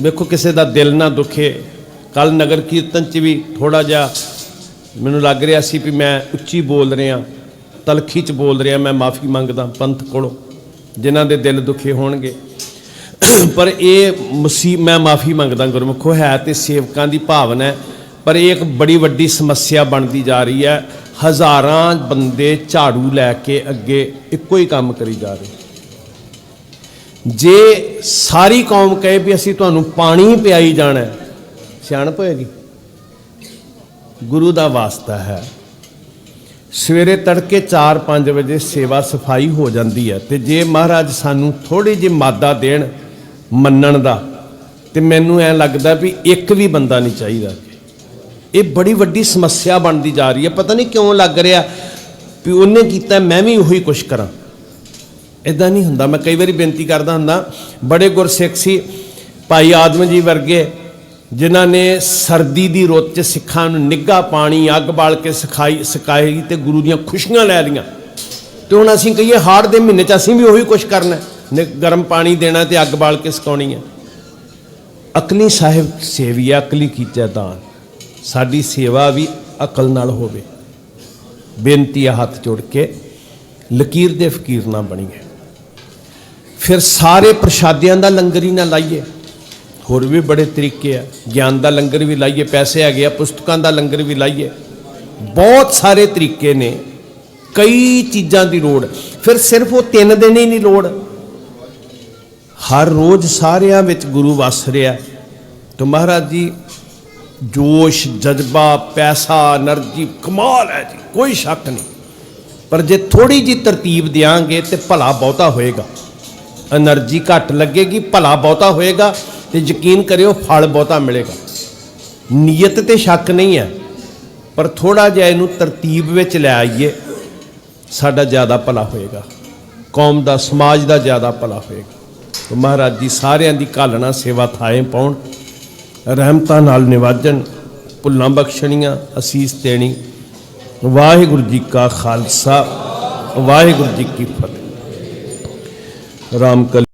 ਵੇਖੋ ਕਿਸੇ ਦਾ ਦਿਲ ਨਾ ਦੁਖੇ। ਕੱਲ ਨਗਰ ਕੀਰਤਨ ਚ ਵੀ ਥੋੜਾ ਜਿਹਾ ਮੈਨੂੰ ਲੱਗ ਰਿਹਾ ਸੀ ਵੀ ਮੈਂ ਉੱਚੀ ਬੋਲ ਰਿਹਾ, ਤਲਖੀ ਚ ਬੋਲ ਰਿਹਾ, ਮੈਂ ਮਾਫੀ ਮੰਗਦਾ ਪੰਥ ਕੋਲੋਂ, ਜਿਨ੍ਹਾਂ ਦੇ ਦਿਲ ਦੁਖੇ ਹੋਣਗੇ। ਪਰ ਇਹ ਮੁਸੀਬ ਮੈਂ ਮਾਫੀ ਮੰਗਦਾ ਗੁਰਮੁਖੋ, ਹੈ ਤੇ ਸੇਵਕਾਂ ਦੀ ਭਾਵਨਾ ਹੈ, ਪਰ ਇਹ ਇੱਕ ਬੜੀ ਵੱਡੀ ਸਮੱਸਿਆ ਬਣਦੀ ਜਾ ਰਹੀ ਹੈ। ਹਜ਼ਾਰਾਂ ਬੰਦੇ ਝਾੜੂ ਲੈ ਕੇ ਅੱਗੇ ਇੱਕੋ ਹੀ ਕੰਮ ਕਰੀ ਜਾ ਰਹੇ। ਜੇ ਸਾਰੀ ਕੌਮ ਕਹੇ ਵੀ ਅਸੀਂ ਤੁਹਾਨੂੰ ਪਾਣੀ ਪਿਆਈ ਜਾਣਾ ਸਿਆਣਪ ਹੋਏਗੀ ਗੁਰੂ ਦਾ ਵਾਸਤਾ ਹੈ। ਸਵੇਰੇ ਤੜਕੇ 4-5 ਵਜੇ ਸੇਵਾ ਸਫ਼ਾਈ ਹੋ ਜਾਂਦੀ ਹੈ ਤੇ ਜੇ ਮਹਾਰਾਜ ਸਾਨੂੰ ਥੋੜੀ ਜਿਹੀ ਮਾਦਾ ਦੇਣ ਮੰਨਣ ਦਾ, ਤੇ ਮੈਨੂੰ ਐ ਲੱਗਦਾ ਵੀ ਇੱਕ ਵੀ ਬੰਦਾ ਨਹੀਂ ਚਾਹੀਦਾ। ਇਹ ਬੜੀ ਵੱਡੀ ਸਮੱਸਿਆ ਬਣਦੀ ਜਾ ਰਹੀ ਹੈ। ਪਤਾ ਨਹੀਂ ਕਿਉਂ ਲੱਗ ਰਿਹਾ ਵੀ ਉਹਨੇ ਕੀਤਾ, ਮੈਂ ਵੀ ਉਹੀ ਕੁਛ ਕਰਾਂ। ਇਦਾਂ ਨਹੀਂ ਹੁੰਦਾ। ਮੈਂ ਕਈ ਵਾਰੀ ਬੇਨਤੀ ਕਰਦਾ ਹੁੰਦਾ, ਬੜੇ ਗੁਰਸਿੱਖ ਸੀ, ਭਾਈ ਆਦਮ ਜੀ ਵਰਗੇ, ਜਿਨ੍ਹਾਂ ਨੇ ਸਰਦੀ ਦੀ ਰੁੱਤ 'ਚ ਸਿੱਖਾਂ ਨੂੰ ਨਿੱਘਾ ਪਾਣੀ, ਅੱਗ ਬਾਲ ਕੇ ਸਿਖਾਈ ਸਿਖਾਈ ਤੇ ਗੁਰੂ ਦੀਆਂ ਖੁਸ਼ੀਆਂ ਲੈ ਲਈਆਂ। ਤੇ ਹੁਣ ਅਸੀਂ ਕਹੀਏ, ਹਾੜ ਦੇ ਮਹੀਨੇ 'ਚ ਅਸੀਂ ਵੀ ਉਹੀ ਕੁਛ ਕਰਨਾ ਨਿ- ਗਰਮ ਪਾਣੀ ਦੇਣਾ ਤੇ ਅੱਗ ਬਾਲ ਕੇ ਸਿਕਾਉਣੀ ਹੈ। ਅਕਲੀ ਸਾਹਿਬ ਸੇਵੀਆ ਅਕਲੀ ਕੀਚੈ ਦਾਨ। ਸਾਡੀ ਸੇਵਾ ਵੀ ਅਕਲ ਨਾਲ ਹੋਵੇ। ਬੇਨਤੀ ਆ ਹੱਥ ਜੋੜ ਕੇ, ਲਕੀਰ ਦੇ ਫਕੀਰ ਨਾ ਬਣੀਏ ਫਿਰ ਸਾਰੇ ਪ੍ਰਸ਼ਾਦਿਆਂ ਦਾ ਲੰਗਰ ਹੀ ਨਾ ਲਾਈਏ। ਹੋਰ ਵੀ ਬੜੇ ਤਰੀਕੇ ਆ। ਗਿਆਨ ਦਾ ਲੰਗਰ ਵੀ ਲਾਈਏ, ਪੈਸੇ ਹੈਗੇ ਆ, ਪੁਸਤਕਾਂ ਦਾ ਲੰਗਰ ਵੀ ਲਾਈਏ। ਬਹੁਤ ਸਾਰੇ ਤਰੀਕੇ ਨੇ। ਕਈ ਚੀਜ਼ਾਂ ਦੀ ਲੋੜ। ਫਿਰ ਸਿਰਫ ਉਹ ਤਿੰਨ ਦਿਨ ਹੀ ਨਹੀਂ ਲੋੜ। ਹਰ ਰੋਜ਼ ਸਾਰਿਆਂ ਵਿੱਚ ਗੁਰੂ ਵਸ ਰਿਹਾ। ਤੇ ਮਹਾਰਾਜ ਜੀ, ਜੋਸ਼, ਜਜ਼ਬਾ, ਪੈਸਾ, એનર્ਜੀ, ਕਮਾਲ ਹੈ ਜੀ। ਕੋਈ ਸ਼ੱਕ ਨਹੀਂ। ਪਰ ਜੇ ਥੋੜੀ ਜੀ ਤਰਤੀਬ ਦਿਆਂਗੇ ਤੇ ਭਲਾ ਬਹੁਤਾ ਹੋਏਗਾ। ਐਨਰਜੀ ਘੱਟ ਲੱਗੇਗੀ ਭਲਾ ਬਹੁਤਾ ਹੋਏਗਾ ਤੇ ਯਕੀਨ ਕਰਿਓ ਫਲ ਬਹੁਤਾ ਮਿਲੇਗਾ ਨੀਅਤ ਤੇ ਸ਼ੱਕ ਨਹੀਂ ਹੈ ਪਰ ਥੋੜਾ ਜਿਹਾ ਇਹਨੂੰ ਤਰਤੀਬ ਵਿੱਚ ਲੈ ਆਈਏ ਸਾਡਾ ਜ਼ਿਆਦਾ ਭਲਾ ਹੋਏਗਾ ਕੌਮ ਦਾ ਸਮਾਜ ਦਾ ਜ਼ਿਆਦਾ ਭਲਾ ਹੋਏਗਾ ਤੋ ਮਹਾਰਾਜ ਜੀ ਸਾਰਿਆਂ ਦੀ ਕਾਲਣਾ ਸੇਵਾ ਥਾਏ ਪਾਉਣ ਰਹਿਮਤਾਂ ਨਾਲ ਨਿਵਾਜਣ ਭੁੱਲਾਂ ਬਖਸ਼ਣੀਆਂ ਅਸੀਸ ਦੇਣੀ ਵਾਹਿਗੁਰੂ ਜੀ ਕਾ ਖਾਲਸਾ ਵਾਹਿਗੁਰੂ ਜੀ ਕੀ ਫਤਿਹ ਰਾਮ ਕਲ